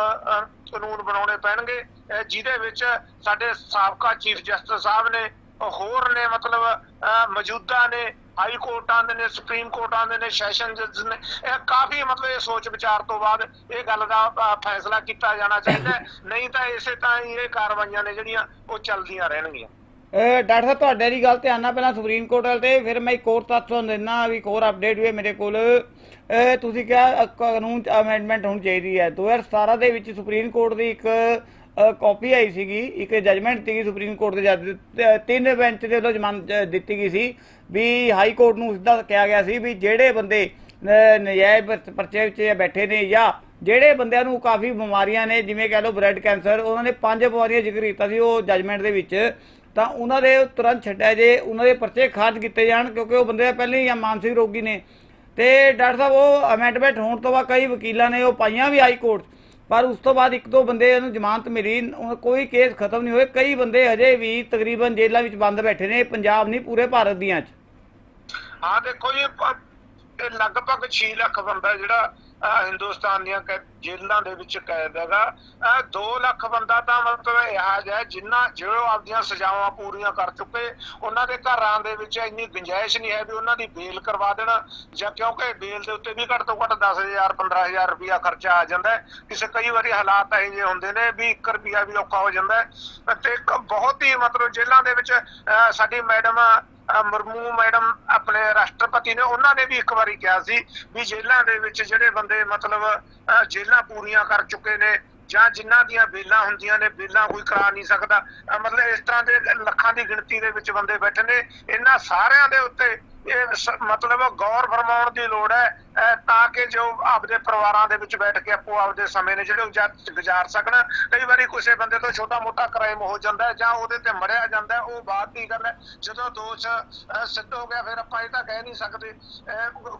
ਕਾਨੂੰਨ ਬਣਾਉਣੇ ਪੈਣਗੇ ਜਿਹਦੇ ਵਿੱਚ ਸਾਡੇ ਸਾਬਕਾ ਚੀਫ ਜਸਟਿਸ ਸਾਹਿਬ ਨੇ ਹੋਰ ਨੇ ਮਤਲਬ ਮੌਜੂਦਾ ਨੇ ਹਾਈ ਕੋਰਟਾਂ ਦੇ ਨੇ ਸੁਪਰੀਮ ਕੋਰਟਾਂ ਦੇ ਨੇ ਸੈਸ਼ਨ ਜੱਜ ਨੇ ਇਹ ਕਾਫੀ ਮਤਲਬ ਇਹ ਸੋਚ ਵਿਚਾਰ ਤੋਂ ਬਾਅਦ ਇਹ ਗੱਲ ਦਾ ਫੈਸਲਾ ਕੀਤਾ ਜਾਣਾ ਚਾਹੀਦਾ। ਨਹੀਂ ਤਾਂ ਇਸੇ ਤਾਂ ਹੀ ਇਹ ਕਾਰਵਾਈਆਂ ਨੇ ਜਿਹੜੀਆਂ ਉਹ ਚੱਲਦੀਆਂ ਰਹਿਣਗੀਆਂ ਡਾਕਟਰ ਸਾਹਿਬ, ਤੁਹਾਡੇ ਦੀ ਗੱਲ ਧਿਆਨ ਨਾਲ ਪਹਿਲਾਂ ਸੁਪਰੀਮ ਕੋਰਟ ਵਾਲ ਤੇ, ਫਿਰ ਮੈਂ ਇੱਕ ਹੋਰ ਤੱਥ ਤੁਹਾਨੂੰ ਦਿੰਦਾ, ਵੀ ਇੱਕ ਹੋਰ ਅਪਡੇਟ ਵੀ ਹੈ ਮੇਰੇ ਕੋਲ। ਤੁਸੀਂ ਕਿਹਾ ਕਾਨੂੰਨ ਅਮੈਂਡਮੈਂਟ ਹੋਣੀ ਚਾਹੀਦੀ ਹੈ। 2017 ਦੇ ਵਿੱਚ ਸੁਪਰੀਮ ਕੋਰਟ ਦੀ ਇੱਕ ਕਾਪੀ ਆਈ ਸੀਗੀ, ਇੱਕ ਜਜਮੈਂਟ ਸੀਗੀ ਸੁਪਰੀਮ ਕੋਰਟ ਦੇ ਜੱਜ ਤਿੰਨ ਬੈਂਚ ਦੇ ਵੱਲੋਂ ਜ਼ਮਾਨਤ ਦਿੱਤੀ ਗਈ ਸੀ, ਵੀ ਹਾਈ ਕੋਰਟ ਨੂੰ ਸਿੱਧਾ ਕਿਹਾ ਗਿਆ ਸੀ, ਵੀ ਜਿਹੜੇ ਬੰਦੇ ਨਜਾਇਜ਼ ਪਰਚੇ ਵਿੱਚ ਬੈਠੇ ਨੇ ਜਾਂ ਜਿਹੜੇ ਬੰਦਿਆਂ ਨੂੰ ਕਾਫੀ ਬਿਮਾਰੀਆਂ ਨੇ, ਜਿਵੇਂ ਕਹਿ ਲਓ ਬ੍ਰੈਡ ਕੈਂਸਰ ਉਹਨਾਂ ਨੇ ਪੰਜ ਬਿਮਾਰੀਆਂ ਜ਼ਿਕਰ ਕੀਤਾ ਸੀ, ਉਹ ਜਜਮੈਂਟ ਦੇ ਵਿੱਚ। ਤਾਂ ਉਹਨਾਂ ਦੇ ਤੁਰੰਤ ਛੱਡਿਆ ਜੇ, ਉਹਨਾਂ ਦੇ ਪਰਚੇ ਖਾਰਜ ਕੀਤੇ ਜਾਣ ਕਿਉਂਕਿ ਉਹ ਬੰਦੇ ਪਹਿਲਾਂ ਹੀ ਮਾਨਸਿਕ ਰੋਗੀ ਨੇ। ਤੇ ਡਾਕਟਰ ਸਾਹਿਬ, ਉਹ ਅਮੈਂਡਮੈਂਟ ਹੋਣ ਤੋਂ ਬਾਅਦ ਕਈ ਵਕੀਲਾਂ ਨੇ ਉਹ ਪਾਈਆਂ ਵੀ ਹਾਈ ਕੋਰਟ। ਪਰ ਉਸ ਤੋਂ ਬਾਅਦ ਇੱਕ ਦੋ ਬੰਦੇ ਨੂੰ ਜ਼ਮਾਨਤ ਮਿਲੀ ਕੋਈ ਕੇਸ ਖਤਮ ਨਹੀਂ ਹੋਏ। ਕਈ ਬੰਦੇ ਹਜੇ ਵੀ ਤਕਰੀਬਨ ਜੇਲ੍ਹਾਂ ਵਿੱਚ ਬੰਦ ਬੈਠੇ ਨੇ, ਪੰਜਾਬ ਨਹੀਂ, ਪੂਰੇ ਭਾਰਤ ਦੀਆਂ 'ਚ। ਹਾਂ ਦੇਖੋ ਜੀ ਇਹ ਲਗਭਗ 6 ਲੱਖ ਬੰਦਾ ਜਿਹੜਾ ਹਿੰਦੁਸਤਾਨ ਦੀਆਂ ਕੈ- ਜੇਲ੍ਹਾਂ ਦੇ ਵਿੱਚ ਕੈਦ ਹੈਗਾ। 2 ਲੱਖ ਬੰਦਾ ਤਾਂ ਮਤਲਬ ਇਹ ਜਿਹਾ ਜਿੰਨਾ ਜੋ ਆਪਦੀਆਂ ਸਜ਼ਾਵਾਂ ਪੂਰੀਆਂ ਕਰ ਚੁੱਕੇ ਉਹਨਾਂ ਦੇ ਘਰਾਂ ਦੇ ਵਿੱਚ ਇੰਨੀ ਗੁੰਜਾਇਸ਼ ਨਹੀਂ ਹੈ ਵੀ ਉਹਨਾਂ ਦੀ ਬੇਲ ਕਰਵਾ ਦੇਣ ਜਾਂ ਕਿਉਂਕਿ ਬੇਲ ਦੇ ਉੱਤੇ ਵੀ ਘੱਟ ਤੋਂ ਘੱਟ 10000 15000 ਰੁਪਇਆ ਖਰਚਾ ਆ ਜਾਂਦਾ ਕਿਸੇ ਕਈ ਵਾਰੀ ਹਾਲਾਤ ਇਹੋ ਜਿਹੇ ਹੁੰਦੇ ਨੇ ਵੀ 1 ਰੁਪਿਆ ਵੀ ਔਖਾ ਹੋ ਜਾਂਦਾ ਤੇ ਬਹੁਤ ਹੀ ਮਤਲਬ ਜੇਲ੍ਹਾਂ ਦੇ ਵਿੱਚ ਅਹ, ਸਾਡੀ ਮੈਡਮ ਮੁਰਮੂ ਮੈਡਮ ਆਪਣੇ ਰਾਸ਼ਟਰਪਤੀ ਨੇ, ਉਹਨਾਂ ਨੇ ਵੀ ਇੱਕ ਵਾਰੀ ਕਿਹਾ ਸੀ ਵੀ ਜੇਲ੍ਹਾਂ ਦੇ ਵਿੱਚ ਜਿਹੜੇ ਬੰਦੇ ਮਤਲਬ ਅਹ ਜੇਲ੍ਹਾਂ ਪੂਰੀਆਂ ਕਰ ਚੁੱਕੇ ਨੇ ਜਾਂ ਜਿਨ੍ਹਾਂ ਦੀਆਂ ਬੇਲਾਂ ਹੁੰਦੀਆਂ ਨੇ, ਬੇਲਾਂ ਕੋਈ ਕਰਾ ਨਹੀਂ ਸਕਦਾ। ਮਤਲਬ ਇਸ ਤਰ੍ਹਾਂ ਦੇ ਲੱਖਾਂ ਦੀ ਗਿਣਤੀ ਦੇ ਵਿੱਚ ਬੰਦੇ ਬੈਠੇ ਨੇ। ਇਹਨਾਂ ਸਾਰਿਆਂ ਦੇ ਉੱਤੇ ਮਤਲਬ ਗੌਰ ਫਰਮਾਉਣ ਦੀ ਲੋੜ ਹੈ ਤਾਂ ਕਿ ਜੋ ਆਪਦੇ ਪਰਿਵਾਰਾਂ ਦੇ ਵਿੱਚ ਬੈਠ ਕੇ ਆਪੋ ਆਪਦੇ ਸਮੇਂ ਨੇ ਜਿਹੜੇ ਗੁਜ਼ਾਰ ਸਕਣ। ਕਈ ਵਾਰੀ ਕਿਸੇ ਬੰਦੇ ਤੋਂ ਛੋਟਾ ਮੋਟਾ ਕ੍ਰਾਈਮ ਹੋ ਜਾਂਦਾ ਹੈ ਜਾਂ ਉਹਦੇ ਤੇ ਮੜਿਆ ਜਾਂਦਾ ਉਹ ਬਾਤ ਦੀ ਗੱਲ ਹੈ। ਜਦੋਂ ਦੋਸ਼ ਸਿੱਧ ਹੋ ਗਿਆ ਫਿਰ ਆਪਾਂ ਇਹ ਤਾਂ ਕਹਿ ਨਹੀਂ ਸਕਦੇ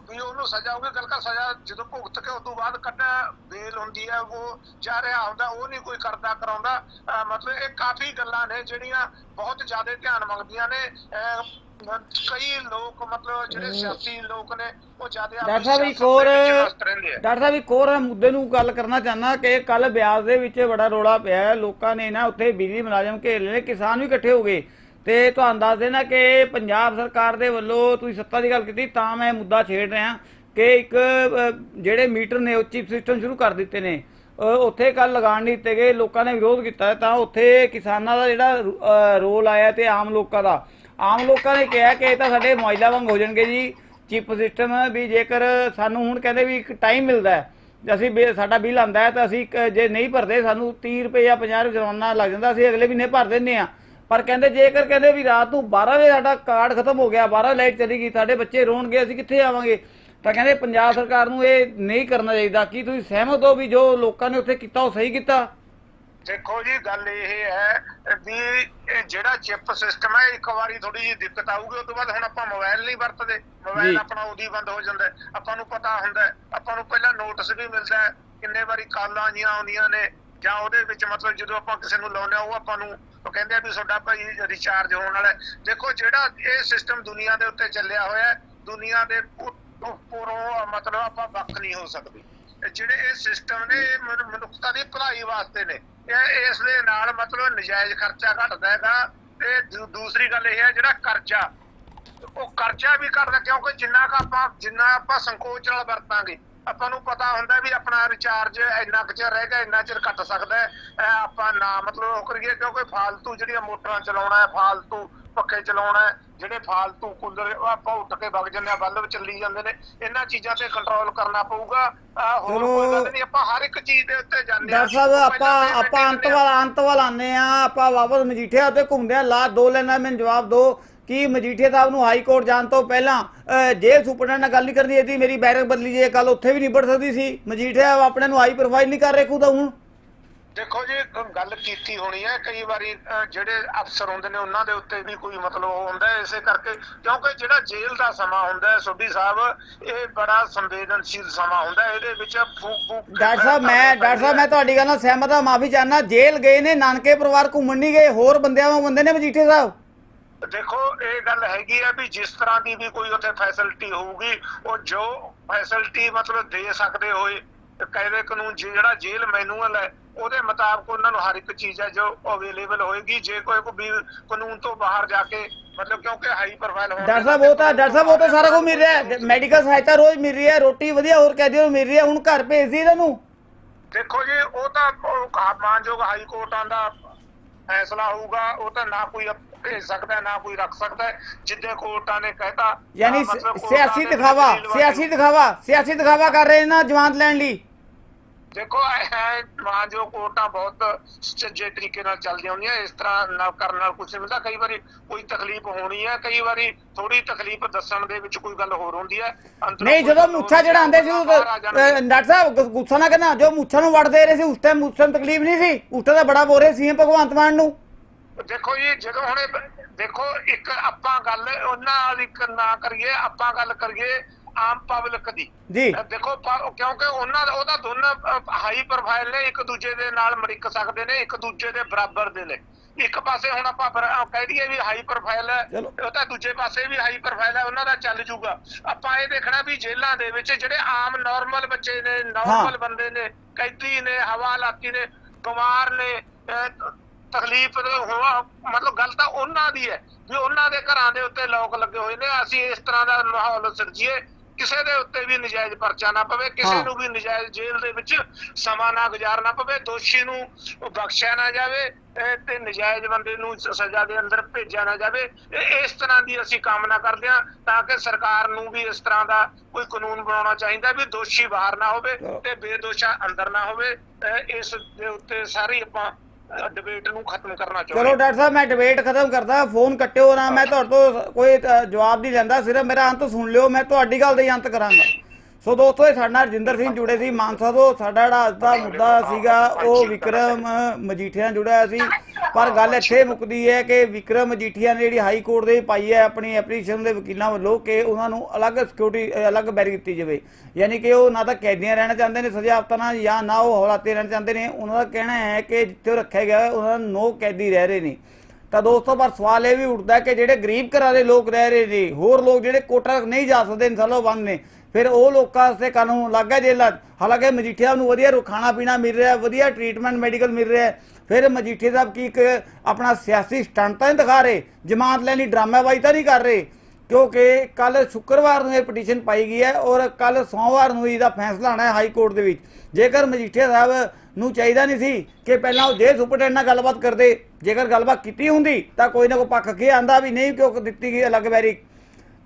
ਵੀ ਉਹਨੂੰ ਸਜ਼ਾ ਹੋਊਗੀ ਗੱਲ ਕਾ ਸਜ਼ਾ ਜਦੋਂ ਭੁਗਤ ਕੇ ਉਸ ਤੋਂ ਬਾਅਦ ਕੱਢ ਬੇਲ ਹੁੰਦੀ ਹੈ ਉਹ ਜਾ ਰਿਹਾ ਹੁੰਦਾ ਉਹ ਨਹੀਂ ਕੋਈ ਕਰਦਾ ਕਰਾਉਂਦਾ। ਅਹ, ਮਤਲਬ ਇਹ ਕਾਫੀ ਗੱਲਾਂ ਨੇ ਜਿਹੜੀਆਂ ਬਹੁਤ ਜ਼ਿਆਦਾ ਧਿਆਨ ਮੰਗਦੀਆਂ ਨੇ ਅਹ, ਕਈ ਲੋਕ ਮਤਲਬ ਜਿਹੜੇ ਸਿਆਸੀ ਲੋਕ ਨੇ ਉਹ ਜ਼ਿਆਦਾ ਆਪਣੀ ਡਾਕਟਰ ਸਾਹਿਬ ਇੱਕ ਸਿਆਸਤ ਹੋਰ ਦੇ ਵਿੱਚ ਮਸਤ ਰਹਿੰਦੇ ਆ। ਡਾਕਟਰ ਸਾਹਿਬ ਇੱਕ ਹੋਰ ਮੁੱਦੇ ਨੂੰ ਗੱਲ ਕਰਨਾ ਚਾਹੁੰਦਾ ਕਿ ਕੱਲ ਬਿਆਸ ਦੇ ਵਿੱਚ ਬੜਾ ਰੋਲਾ ਪਿਆ ਹੈ। ਲੋਕਾਂ ਨੇ ਨਾ ਉੱਥੇ ਬਿਜਲੀ ਮੁਲਾਜ਼ਮ ਘੇਰ ਲਏ ਨੇ ਕਿਸਾਨ ਵੀ ਇਕੱਠੇ ਹੋ ਗਏ। ਤੇ ਤੁਹਾਨੂੰ ਦੱਸ ਦੇਣਾ ਕਿ ਪੰਜਾਬ ਸਰਕਾਰ ਦੇ ਵੱਲੋਂ ਤੁਸੀਂ ਸੱਤਾ ਦੀ ਗੱਲ ਕੀਤੀ ਤਾਂ ਮੈਂ ਮੁੱਦਾ ਛੇੜ ਰਿਹਾ ਕਿ ਇੱਕ ਜਿਹੜੇ ਮੀਟਰ ਨੇ ਉਹ ਚਿਪ ਸਿਸਟਮ ਸ਼ੁਰੂ ਕਰ ਦਿੱਤੇ ਨੇ। ਉੱਥੇ ਕੱਲ ਲਗਾਉਣ ਨਹੀਂ ਦਿੱਤੇ ਗਏ ਲੋਕਾਂ ਨੇ ਵਿਰੋਧ ਕੀਤਾ ਤਾਂ ਉੱਥੇ ਕਿਸਾਨਾਂ ਦਾ ਜਿਹੜਾ ਰੋਲ ਆਇਆ ਤੇ ਆਮ ਲੋਕਾਂ ਦਾ। ਆਮ ਲੋਕਾਂ ਨੇ ਕਿਹਾ ਕਿ ਇਹ ਤਾਂ ਸਾਡੇ ਮੁਆਇਦਾ ਵਾਂਗ ਹੋ ਜਾਣਗੇ ਜੀ। ਚਿਪ ਸਿਸਟਮ ਵੀ ਜੇਕਰ ਸਾਨੂੰ ਹੁਣ ਕਹਿੰਦੇ ਵੀ ਇੱਕ ਟਾਈਮ ਮਿਲਦਾ ਹੈ ਅਸੀਂ ਬਿ- ਸਾਡਾ ਬਿੱਲ ਆਂਦਾ ਹੈ, ਤਾਂ ਅਸੀਂ ਇੱਕ- ਜੇ ਨਹੀਂ ਭਰਦੇ, ਸਾਨੂੰ 30 ਰੁਪਏ ਜਾਂ 50 ਰੁਪਏ ਜੁਰਮਾਨਾ ਲੱਗ ਜਾਂਦਾ, ਅਸੀਂ ਅਗਲੇ ਮਹੀਨੇ ਭਰ ਦਿੰਦੇ ਆ ਪਰ ਕਹਿੰਦੇ ਜੇਕਰ ਕਹਿੰਦੇ ਵੀ ਰਾਤ ਨੂੰ 12 ਵਜੇ ਸਾਡਾ ਕਾਰਡ ਖਤਮ ਹੋ ਗਿਆ 12 ਲਾਈਟ ਚਲੀ ਗਈ, ਸਾਡੇ ਬੱਚੇ ਰੋਣਗੇ, ਅਸੀਂ ਕਿੱਥੇ ਆਵਾਂਗੇ? ਤਾਂ ਕਹਿੰਦੇ ਪੰਜਾਬ ਸਰਕਾਰ ਨੂੰ ਇਹ ਨਹੀਂ ਕਰਨਾ ਚਾਹੀਦਾ। ਕੀ ਤੁਸੀਂ ਸਹਿਮਤ ਹੋ ਵੀ ਜੋ ਲੋਕਾਂ ਨੇ ਉੱਥੇ ਕੀਤਾ ਉਹ ਸਹੀ ਕੀਤਾ? ਦੇਖੋ ਜੀ ਗੱਲ ਇਹ ਹੈ ਵੀ ਇਹ ਜਿਹੜਾ ਚਿਪ ਸਿਸਟਮ ਹੈ ਇੱਕ ਵਾਰੀ ਥੋੜੀ ਜਿਹੀ ਦਿੱਕਤ ਆਊਗੀ ਉਸ ਤੋਂ ਬਾਅਦ ਹੁਣ ਆਪਾਂ ਮੋਬਾਈਲ ਨਹੀਂ ਵਰਤਦੇ। ਮੋਬਾਈਲ ਆਪਣਾ ਉਦੀ ਬੰਦ ਹੋ ਜਾਂਦਾ। ਆਪਾਂ ਨੂੰ ਪਤਾ ਹੁੰਦਾ ਆਪਾਂ ਨੂੰ ਪਹਿਲਾਂ ਨੋਟਿਸ ਵੀ ਮਿਲਦਾ ਕਿੰਨੇ ਵਾਰੀ ਕਾਲਾਂ ਜੀਆਂ ਆਉਂਦੀਆਂ ਨੇ ਜਾਂ ਉਹਦੇ ਵਿੱਚ ਮਤਲਬ ਜਦੋਂ ਆਪਾਂ ਕਿਸੇ ਨੂੰ ਲਾਉਂਦੇ ਆ ਉਹ ਆਪਾਂ ਨੂੰ ਉਹ ਕਹਿੰਦੇ ਆ ਵੀ ਤੁਹਾਡਾ ਭਾਈ ਰਿਚਾਰਜ ਹੋਣ ਵਾਲਾ। ਦੇਖੋ ਜਿਹੜਾ ਇਹ ਸਿਸਟਮ ਦੁਨੀਆ ਦੇ ਉੱਤੇ ਚੱਲਿਆ ਹੋਇਆ ਦੁਨੀਆ ਦੇ ਉੱਪਰੋਂ ਮਤਲਬ ਆਪਾਂ ਵੱਖ ਨਹੀਂ ਹੋ ਸਕਦੇ ਜਿਹੜੇ ਇਹ ਸਿਸਟਮ ਨੇ ਮਨੁੱਖਤਾ ਦੀ ਭਲਾਈ ਵਾਸਤੇ ਨੇ। ਇਹ ਇਸ ਦੇ ਨਾਲ ਮਤਲਬ ਨਜਾਇਜ਼ ਖਰਚਾ ਘਟਦਾ ਹੈਗਾ। ਤੇ ਦੂਸਰੀ ਗੱਲ ਇਹ ਹੈ, ਜਿਹੜਾ ਕਰਜ਼ਾ, ਉਹ ਕਰਜ਼ਾ ਵੀ ਘਟਦਾ ਕਿਉਂਕਿ ਜਿੰਨਾ ਕੁ ਆਪਾਂ, ਜਿੰਨਾ ਆਪਾਂ ਸੰਕੋਚ ਨਾਲ ਵਰਤਾਂਗੇ, ਆਪਾਂ ਨੂੰ ਪਤਾ ਹੁੰਦਾ ਵੀ ਆਪਣਾ ਰਿਚਾਰਜ ਇੰਨਾ ਕੁ ਚਿਰ ਰਹਿ ਗਿਆ, ਇੰਨਾ ਚਿਰ ਘਟ ਸਕਦਾ ਹੈ। ਆਪਾਂ ਨਾ ਮਤਲਬ ਉਹ ਕਰੀਏ ਕਿਉਂਕਿ ਫਾਲਤੂ ਜਿਹੜੀਆਂ ਮੋਟਰਾਂ ਚਲਾਉਣਾ ਹੈ, ਫਾਲਤੂ ਪੱਖੇ ਚਲਾਉਣਾ ਜਿਹੜੇ ਫਾਲਤੂ ਕੂਲਰ ਆਪਾਂ ਉੱਠ ਕੇ ਵਗ ਜੰਨੇ ਆ ਬੱਲਬ ਚੱਲੀ ਜਾਂਦੇ ਨੇ ਇਹਨਾਂ ਚੀਜ਼ਾਂ ਤੇ ਕੰਟਰੋਲ ਕਰਨਾ ਪਊਗਾ। ਹੋਰ। ਕੋਈ ਗੱਲ ਨਹੀਂ ਆਪਾਂ ਹਰ ਇੱਕ ਚੀਜ਼ ਦੇ ਉੱਤੇ ਜਾਂਦੇ ਡਾਕਟਰ ਸਾਹਿਬ ਆਪਾਂ ਆਪਾਂ ਅੰਤ ਵੱਲ ਅੰਤ ਵੱਲ ਆਨੇ ਆ ਆਪਾਂ ਵਾਪਸ ਮਜੀਠੀਆ ਉੱਤੇ ਘੁੰਮਦੇ ਆ ਲਾ ਦੋ ਲੈਣਾ ਮੈਨੂੰ ਜਵਾਬ ਦਿਓ ਕਿ ਮਜੀਠੀਆ ਸਾਹਿਬ ਨੂੰ ਹਾਈ ਕੋਰਟ ਜਾਣ ਤੋਂ ਪਹਿਲਾਂ ਜੇਲ੍ਹ ਸੁਪਰਡੈਂਟ ਨਾਲ ਗੱਲ ਨਹੀਂ ਕਰਨੀ ਇਹਦੀ ਮੇਰੀ ਬੈਰਕ ਬਦਲੀ ਜੇ ਕੱਲ ਉੱਥੇ ਵੀ ਨਿਬੜ ਸਕਦੀ ਸੀ। ਮਜੀਠੀਆ ਆਪਣੇ ਨੂੰ ਹਾਈ ਪ੍ਰੋਫਾਈਲ ਨਹੀਂ ਕਰ ਰਹੇ ਖੁਦ ਹੁਣ। ਦੇਖੋ ਜੀ ਗੱਲ ਕੀਤੀ ਹੋਣੀ ਹੈ ਕਈ ਵਾਰੀ ਜਿਹੜੇ ਅਫਸਰ ਹੁੰਦੇ ਨੇ ਉਹਨਾਂ ਦੇ ਉੱਤੇ ਵੀ ਕੋਈ ਮਤਲਬ ਉਹ ਹੁੰਦਾ ਹੈ ਇਸੇ ਕਰਕੇ ਕਿਉਂਕਿ ਜਿਹੜਾ ਜੇਲ੍ਹ ਦਾ ਸਮਾਂ ਹੁੰਦਾ ਹੈ ਸੋਢੀ ਸਾਹਿਬ ਇਹ ਬੜਾ ਸੰਵੇਦਨਸ਼ੀਲ ਸਮਾਂ ਹੁੰਦਾ ਹੈ ਇਹਦੇ ਵਿੱਚ ਫੂਕ ਫੂਕ ਡਾਕਟਰ ਸਾਹਿਬ ਮੈਂ ਡਾਕਟਰ ਸਾਹਿਬ ਮੈਂ ਤੁਹਾਡੀ ਗੱਲ ਨਾਲ ਸਹਿਮਤ ਹਾਂ ਮਾਫੀ ਚਾਹਨਾ ਜੇਲ੍ਹ ਗਏ ਨੇ ਨਾਨਕੇ ਪਰਿਵਾਰ ਘੁੰਮਣ ਨਹੀਂ ਗਏ ਹੋਰ ਬੰਦਿਆਂ ਵਾਂਗ ਬੰਦੇ ਨੇ ਮਜੀਠੀਆ ਸਾਹਿਬ? ਦੇਖੋ ਇਹ ਗੱਲ ਹੈਗੀ ਆ ਵੀ ਜਿਸ ਤਰ੍ਹਾਂ ਦੀ ਵੀ ਕੋਈ ਉੱਥੇ ਫੈਸਿਲਿਟੀ ਹੋਊਗੀ ਉਹ ਜੋ ਫੈਸਿਲਿਟੀ ਮਤਲਬ ਦੇ ਸਕਦੇ ਹੋਏ ਕਾਇਦੇ ਕਾਨੂੰਨ ਜਿਹੜਾ ਜੇਲ੍ਹ ਮੈਨੂਅਲ ਹੈ ਉਹਦੇ ਮੁਤਾਬਕ ਉਹਨਾਂ ਨੂੰ ਹਰ ਇੱਕ ਚੀਜ਼ ਹੈ ਜੋ ਅਵੇਲੇਬਲ ਹੋਏਗੀ। ਜੇ ਕੋਈ ਕੋਈ ਕਾਨੂੰਨ ਤੋਂ ਬਾਹਰ ਜਾ ਕੇ ਮਤਲਬ ਕਿਉਂਕਿ ਹਾਈ ਪ੍ਰੋਫਾਈਲ ਹੋਣ ਡਾਕਟਰ ਸਾਹਿਬ ਉਹ ਤਾਂ ਡਾਕਟਰ ਸਾਹਿਬ ਉਹ ਤਾਂ ਸਾਰਾ ਕੁਝ ਮਿਲ ਰਿਹਾ ਮੈਡੀਕਲ ਸਹਾਇਤਾ ਰੋਜ਼ ਮਿਲ ਰਹੀ ਹੈ ਰੋਟੀ ਵਧੀਆ ਹੋਰ ਕੈਦੀਆਂ ਨੂੰ ਮਿਲ ਰਹੀ ਹੈ। ਹੁਣ ਘਰ ਭੇਜਦੀ ਇਹਨਾਂ ਨੂੰ ਦੇਖੋ ਜੀ ਉਹ ਤਾਂ ਮਾਨਯੋਗ ਹਾਈ ਕੋਰਟਾਂ ਦਾ ਫੈਸਲਾ ਹੋਊਗਾ। ਉਹ ਤਾਂ ਨਾ ਕੋਈ ਭੇਜ ਸਕਦਾ ਨਾ ਕੋਈ ਰੱਖ ਸਕਦਾ। ਜਿੱਦੇ ਕੋਰਟਾਂ ਨੇ ਕਹਿਤਾ ਯਾਨੀ ਸਿਆਸੀ ਦੇ ਦਿਖਾਵਾ ਸਿਆਸੀ ਦਿਖਾਵਾ ਸਿਆਸੀ ਦਿਖਾਵਾ ਕਰ ਰਹੇ ਨੇ ਨਾ ਜਮਾਨਤ ਲੈਣ ਲਈ। ਦੇਖੋ ਇਹ ਮਾਨਯੋਗ ਕੋਰਟਾਂ ਬਹੁਤ ਸੱਚੇ ਤਰੀਕੇ ਨਾਲ ਚੱਲਦੀਆਂ ਹੁੰਦੀਆਂ ਇਸ ਤਰ੍ਹਾਂ ਨਾਲ ਕਰਨ ਨਾਲ ਕੁਝ ਨਹੀਂ ਮਿਲਦਾ। ਕਈ ਵਾਰੀ ਕੋਈ ਤਕਲੀਫ ਹੋਣੀ ਹੈ ਕਈ ਵਾਰੀ ਥੋੜੀ ਤਕਲੀਫ ਦੱਸਣ ਦੇ ਵਿੱਚ ਕੋਈ ਗੱਲ ਹੋਰ ਹੁੰਦੀ ਹੈ। ਨਹੀਂ ਜਦੋਂ ਮੁੱਛਾਂ ਚੜਾਉਂਦੇ ਸੀ ਹੁੰਦੀ ਡਾਕਟਰ ਸਾਹਿਬ ਗੁੱਸਾ ਨਾ ਕਰਨਾ ਜੋ ਮੁੱਛਾਂ ਨੂੰ ਵੜਦੇ ਰਹੇ ਸੀ ਉਸ ਟਾਈਮ ਮੁੱਛਾਂ ਨੂੰ ਤਕਲੀਫ ਨਹੀਂ ਸੀ ਉਸ ਤਾਂ ਬੜਾ ਬੋਲ ਰਹੇ ਸੀ ਭਗਵੰਤ ਮਾਨ ਨੂੰ। ਦੇਖੋ ਜੀ ਜਦੋਂ ਹੁਣ ਦੇਖੋ ਇੱਕ ਆਪਾਂ ਗੱਲ ਉਹਨਾਂ ਇੱਕ ਨਾ ਕਰੀਏ ਆਪਾਂ ਗੱਲ ਕਰੀਏ ਆਮ ਪਬਲਿਕ ਦੀ। ਜੀ। ਦੇਖੋ ਕਿਉਂਕਿ ਉਹਨਾਂ ਦਾ ਉਹਦਾ ਦੋਨਾਂ ਹਾਈ ਪ੍ਰੋਫਾਈਲ ਨੇ ਇੱਕ ਦੂਜੇ ਦੇ ਨਾਲ ਮੜਿਕ ਸਕਦੇ ਨੇ ਇੱਕ ਦੂਜੇ ਦੇ ਬਰਾਬਰ ਦੇ ਨੇ। ਇੱਕ ਪਾਸੇ ਹੁਣ ਆਪਾਂ ਕਹਿ ਦਈਏ ਵੀ ਹਾਈ ਪ੍ਰੋਫਾਈਲ ਹੈ। ਉਹ ਤਾਂ ਦੂਜੇ ਪਾਸੇ ਵੀ ਹਾਈ ਪ੍ਰੋਫਾਈਲ ਹੈ ਉਹਨਾਂ ਦਾ ਚੱਲ ਜੂਗਾ। ਆਪਾਂ ਇਹ ਦੇਖਣਾ ਵੀ ਜੇਲ੍ਹਾਂ ਦੇ ਵਿੱਚ ਜਿਹੜੇ ਆਮ ਨਾਰਮਲ ਬੱਚੇ ਨੇ ਨਾਰਮਲ ਬੰਦੇ ਨੇ ਕੈਦੀ ਨੇ ਹਵਾਲਾਤੀ ਨੇ ਬਿਮਾਰ ਨੇ ਤਕਲੀਫ ਹੋਆ ਮਤਲਬ ਗੱਲ ਤਾਂ ਉਹਨਾਂ ਦੀ ਹੈ। ਵੀ ਉਹਨਾਂ ਦੇ ਘਰਾਂ ਦੇ ਉੱਤੇ ਲੋਕ ਲੱਗੇ ਹੋਏ ਨੇ ਅਸੀਂ ਇਸ ਤਰ੍ਹਾਂ ਦਾ ਮਾਹੌਲ ਸਿਰਜੀਏ ਕਿਸੇ ਦੇ ਉੱਤੇ ਵੀ ਨਜਾਇਜ਼ ਪਰਚਾ ਨਾ ਪਵੇ ਕਿਸੇ। ਨੂੰ ਵੀ ਨਜਾਇਜ਼ ਜੇਲ੍ਹ ਦੇ ਵਿੱਚ ਸਮਾਂ ਨਾ ਗੁਜ਼ਾਰਨਾ ਪਵੇ ਦੋਸ਼ੀ ਨੂੰ ਬਖਸ਼ਿਆ ਨਾ ਜਾਵੇ ਤੇ ਨਜਾਇਜ਼ ਬੰਦੇ ਨੂੰ ਸਜ਼ਾ ਦੇ ਅੰਦਰ ਭੇਜਿਆ ਨਾ ਜਾਵੇ ਇਸ ਤਰ੍ਹਾਂ ਦੀ ਅਸੀਂ ਕਾਮਨਾ ਕਰਦੇ ਹਾਂ ਤਾਂ ਕਿ ਸਰਕਾਰ ਨੂੰ ਵੀ ਇਸ ਤਰ੍ਹਾਂ ਦਾ ਕੋਈ ਕਾਨੂੰਨ ਬਣਾਉਣਾ ਚਾਹੀਦਾ ਵੀ ਦੋਸ਼ੀ ਬਾਹਰ ਨਾ ਹੋਵੇ। ਤੇ ਬੇਦੋਸ਼ਾ ਅੰਦਰ ਨਾ ਹੋਵੇ ਇਸ ਦੇ ਉੱਤੇ ਸਾਰੀ ਆਪਾਂ ਡਿਬੇਟ ਨੂੰ ਖਤਮ ਕਰਨਾ ਚਾਹੁੰਦੇ ਚਲੋ ਡਾਕਟਰ ਸਾਹਿਬ ਮੈਂ ਡਿਬੇਟ ਖਤਮ ਕਰਦਾ ਫੋਨ ਕੱਟਿਓ ਨਾ ਮੈਂ ਤੁਹਾਡੇ ਤੋਂ ਕੋਈ ਜਵਾਬ ਨਹੀਂ ਲੈਂਦਾ ਸਿਰਫ ਮੇਰਾ ਅੰਤ ਸੁਣ ਲਿਓ ਮੈਂ ਤੁਹਾਡੀ ਗੱਲ ਦਾ ਹੀ ਅੰਤ ਕਰਾਂਗਾ। ਸੋ ਦੋਸਤੋ, ਇਹ ਸਾਡੇ ਨਾਲ ਰਜਿੰਦਰ ਸਿੰਘ ਜੁੜੇ ਸੀ, ਮਾਨਸਾ ਤੋਂ। ਸਾਡਾ ਜਿਹੜਾ ਅੱਜ ਦਾ ਮੁੱਦਾ ਸੀਗਾ, ਉਹ ਵਿਕਰਮ ਮਜੀਠੀਆ ਨਾਲ ਜੁੜਿਆ ਸੀ। ਪਰ ਗੱਲ ਇੱਥੇ ਮੁੱਕਦੀ ਹੈ ਕਿ ਵਿਕਰਮ ਮਜੀਠੀਆ ਨੇ ਜਿਹੜੀ ਹਾਈ ਕੋਰਟ ਦੇ ਪਾਈ ਹੈ, ਆਪਣੀ ਐਪਲੀਕੇਸ਼ਨ ਦੇ ਵਕੀਲਾਂ ਵੱਲੋਂ ਕਿ ਉਹਨਾਂ ਨੂੰ ਅਲੱਗ ਸਿਕਿਉਰਿਟੀ ਅਲੱਗ ਬੈਰੀ ਦਿੱਤੀ ਜਾਵੇ। ਯਾਨੀ ਕਿ ਉਹ ਨਾ ਤਾਂ ਕੈਦੀਆਂ ਰਹਿਣਾ ਚਾਹੁੰਦੇ ਨੇ ਸਜ਼ਾ ਹਫ਼ਤਾ ਨਾਲ ਜਾਂ ਨਾ ਉਹ ਹੌਲਾਤੇ ਰਹਿਣਾ ਚਾਹੁੰਦੇ ਨੇ। ਉਹਨਾਂ ਦਾ ਕਹਿਣਾ ਹੈ ਕਿ ਜਿੱਥੇ ਰੱਖਿਆ ਗਿਆ, ਉਹਨਾਂ ਨੂੰ ਨੋ ਕੈਦੀ ਰਹਿ ਰਹੇ ਨੇ। ਤਾਂ ਦੋਸਤੋ, ਪਰ ਸਵਾਲ ਇਹ ਵੀ ਉੱਠਦਾ ਕਿ ਜਿਹੜੇ ਗਰੀਬ ਘਰਾਂ ਦੇ ਲੋਕ ਰਹਿ ਰਹੇ ਨੇ, ਹੋਰ ਲੋਕ ਜਿਹੜੇ ਕੋਟਾ ਤੱਕ ਨਹੀਂ ਜਾ ਸਕਦੇ ਇਨਸਾਲੋ ਬੰਦ ਨੇ ਫਿਰ ਉਹ ਲੋਕਾਂ ਵਾਸਤੇ ਕਾਨੂੰਨ ਲੱਗਾ ਜੇਲ੍ਹਾਂ ਹਾਲਾਂਕਿ ਮਜੀਠੇ ਸਾਹਿਬ ਨੂੰ ਵਧੀਆ ਰੋ- ਖਾਣਾ ਪੀਣਾ ਮਿਲ ਰਿਹਾ, ਵਧੀਆ ਟ੍ਰੀਟਮੈਂਟ ਮੈਡੀਕਲ ਮਿਲ ਰਿਹਾ। ਫਿਰ ਮਜੀਠੇ ਸਾਹਿਬ ਕੀ ਇੱਕ ਆਪਣਾ ਸਿਆਸੀ ਸਟੰਟ ਤਾਂ ਨਹੀਂ ਦਿਖਾ ਰਹੇ, ਜਮਾਤ ਲੈਣੀ ਡਰਾਮਾਬਾਜ਼ੀ ਤਾਂ ਨਹੀਂ ਕਰ ਰਹੇ, ਕਿਉਂਕਿ ਕੱਲ ਸ਼ੁੱਕਰਵਾਰ ਨੂੰ ਇਹ ਪਟੀਸ਼ਨ ਪਾਈ ਗਈ ਹੈ ਔਰ ਕੱਲ ਸੋਮਵਾਰ ਨੂੰ ਇਹਦਾ ਫੈਸਲਾ ਆਣਾ ਹੈ ਹਾਈ ਕੋਰਟ ਦੇ ਵਿੱਚ। ਜੇਕਰ ਮਜੀਠੀਆ ਸਾਹਿਬ ਨੂੰ ਚਾਹੀਦਾ ਨਹੀਂ ਸੀ ਕਿ ਪਹਿਲਾਂ ਉਹ ਜੇਲ੍ਹ ਸੁਪਰਡੈਂਟ ਨਾਲ ਗੱਲਬਾਤ ਕਰਦੇ, ਜੇਕਰ ਗੱਲਬਾਤ ਕੀਤੀ ਹੁੰਦੀ ਤਾਂ ਕੋਈ ਨਾ ਕੋਈ ਪੱਖ ਕੇ ਆਂਦਾ ਵੀ ਨਹੀਂ ਕਿਉਂ ਦਿੱਤੀ ਗਈ ਅਲੱਗ ਬੈਰੀ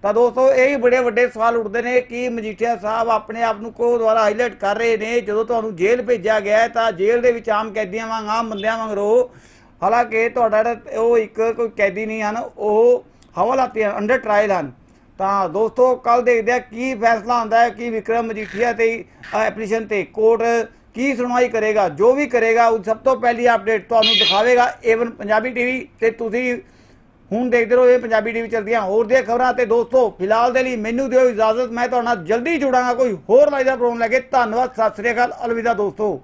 ਤਾਂ ਦੋਸਤੋ, ਇਹ ਹੀ ਬੜੇ ਵੱਡੇ ਸਵਾਲ ਉੱਠਦੇ ਨੇ ਕਿ ਮਜੀਠੀਆ ਸਾਹਿਬ ਆਪਣੇ ਆਪ ਨੂੰ ਕੋ ਦੁਆਰਾ ਹਾਈਲਾਈਟ ਕਰ ਰਹੇ ਨੇ? ਜਦੋਂ ਤੁਹਾਨੂੰ ਜੇਲ੍ਹ ਭੇਜਿਆ ਗਿਆ ਤਾਂ ਜੇਲ੍ਹ ਦੇ ਵਿੱਚ ਆਮ ਕੈਦੀਆਂ ਵਾਂਗ, ਆਮ ਬੰਦਿਆਂ ਵਾਂਗ ਰਹੋ। ਹਾਲਾਂਕਿ ਤੁਹਾਡਾ ਉਹ ਇੱਕ ਕੋਈ ਕੈਦੀ ਨਹੀਂ ਹਨ, ਉਹ ਹਵਾਲਾਤੀ ਹਨ ਅੰਡਰ ਟ੍ਰਾਇਲ ਹਨ। ਤਾਂ ਦੋਸਤੋ ਕੱਲ ਦੇਖਦੇ ਆ ਕੀ ਫੈਸਲਾ ਆਉਂਦਾ ਹੈ, ਕਿ ਵਿਕਰਮ ਮਜੀਠੀਆ ਤੇ ਐਪਲੀਕੇਸ਼ਨ ਤੇ ਕੋਰਟ ਕੀ ਸੁਣਵਾਈ ਕਰੇਗਾ, ਜੋ ਵੀ ਕਰੇਗਾ, ਉਹ ਸਭ ਤੋਂ ਪਹਿਲੀ ਅਪਡੇਟ ਤੁਹਾਨੂੰ ਦਿਖਾਵੇਗਾ। ਏਵਨ ਪੰਜਾਬੀ ਟੀਵੀ ਤੇ ਤੁਸੀਂ ਹੁਣ ਦੇਖਦੇ ਰਹੋ, ਇਹ ਪੰਜਾਬੀ ਟੀਵੀ ਚੱਲਦੀਆਂ ਹੋਰ ਦੀਆਂ ਖਬਰਾਂ ਤੇ ਦੋਸਤੋ, ਫਿਲਹਾਲ ਦੇ ਲਈ ਮੈਨੂੰ ਦਿਓ ਇਜਾਜ਼ਤ, ਮੈਂ ਤੁਹਾਡੇ ਨਾਲ ਜਲਦੀ ਜੁੜਾਂਗਾ, ਕੋਈ ਹੋਰ ਲਾਈਵ ਦਾ ਪ੍ਰੋਗਰਾਮ ਲੈ ਕੇ। ਧੰਨਵਾਦ, ਸਤਿ ਸ੍ਰੀ ਅਕਾਲ, ਅਲਵਿਦਾ ਦੋਸਤੋ।